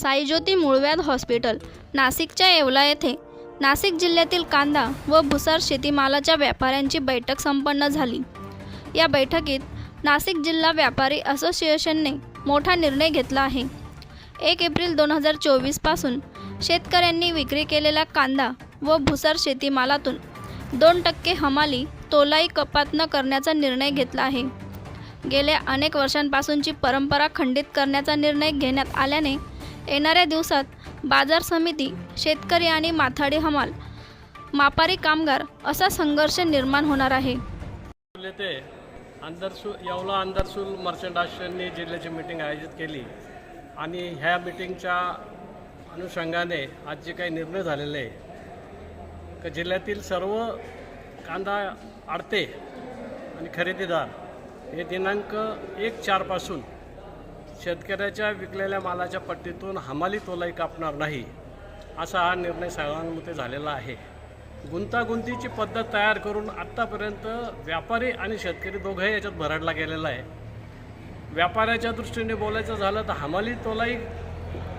साईज्योती मूळव्याध हॉस्पिटल नाशिकच्या येवला येथे. नाशिक जिल्ह्यातील कांदा व भुसार शेतीमालाच्या व्यापाऱ्यांची बैठक संपन्न झाली. या बैठकीत नाशिक जिल्हा व्यापारी असोसिएशनने मोठा निर्णय घेतला आहे. एक एप्रिल दोन हजार चोवीसपासून शेतकऱ्यांनी विक्री केलेला कांदा व भुसार शेतीमालातून दोन टक्के हमाली तोलाई कपात न करण्याचा निर्णय घेतला आहे. गेल्या अनेक वर्षांपासूनची परंपरा खंडित करण्याचा निर्णय घेण्यात आल्याने येणाऱ्या दिवसात बाजार समिती शेतकरी आणि माथाडी हमाल मापारी कामगार असा संघर्ष निर्माण होणार आहे. ते आंदरसूल येवला आंदरसूल मर्चंट असोसिएशनने जिल्ह्याची मीटिंग आयोजित केली. आणि ह्या मीटिंगच्या अनुषंगाने आज जे काही निर्णय झालेले आहे का जिल्ह्यातील सर्व कांदा आडते आणि खरेदीदार हे दिनांक एक चारपासून शेतकऱ्याच्या विकलेल्या मालाच्या पट्टीतून हमाली तोलाई कापणार नाही असा हा निर्णय सर्वांमध्ये झालेला आहे. गुंतागुंतीची पद्धत तयार करून आत्तापर्यंत व्यापारी आणि शेतकरी दोघंही याच्यात भरडला गेलेला आहे. व्यापाऱ्याच्या दृष्टीने बोलायचं झालं तर हमाली तोलाई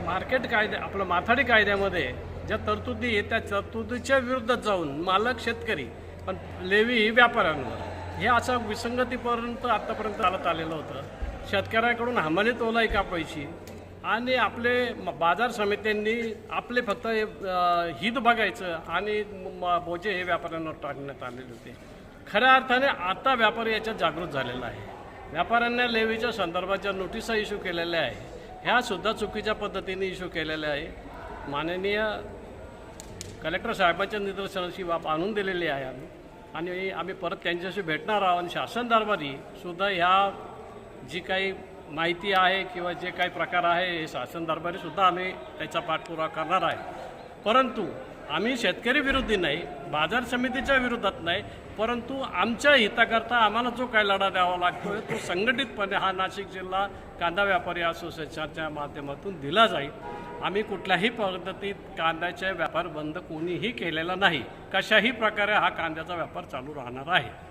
मार्केट कायद्या आपलं माथाडी कायद्यामध्ये ज्या तरतुदी आहे त्या तरतुदीच्या विरुद्ध जाऊन मालक शेतकरी पण लेवी व्यापाऱ्यांवर हे असं विसंगतीपर्यंत आत्तापर्यंत चालत आलेलं होतं. शेतकऱ्याकडून हमाली तोलाई कापायची आणि आपले बाजार समित्यांनी आपले फक्त हे, हित बघायचं आणि म- बोजे हे व्यापाऱ्यांवर टाकण्यात आलेले होते. खऱ्या अर्थाने आता व्यापारी याच्यात जागृत झालेला आहे. व्यापाऱ्यांना लेवीच्या संदर्भाच्या नोटिसा इश्यू केलेल्या आहे. ह्यासुद्धा चुकीच्या पद्धतीने इश्यू केलेल्या आहे. माननीय कलेक्टर साहेबांच्या निदर्शनाची बाब आणून दिलेली आहे आम्ही. आणि आम्ही परत त्यांच्याशी भेटणार आहोत आणि शासन दरबारी सुद्धा ह्या जी काही माहिती आहे किंवा जे काही प्रकार आहे हे शासन दरबारीसुद्धा आम्ही त्याचा पाठपुरावा करणार आहे. परंतु आम्ही शेतकरी विरोधी नाही बाजार समितीच्या विरोधात नाही परंतु आमच्या हिताकरता आम्हाला जो काही लढा द्यावा लागतोय तो संघटितपणे हा नाशिक जिल्हा कांदा व्यापारी असोसिएशनच्या माध्यमातून दिला जाईल. आम्ही कुठल्याही पद्धतीत कांद्याचे व्यापार बंद कोणीही केलेला नाही. कशाही प्रकारे हा कांद्याचा व्यापार चालू राहणार आहे.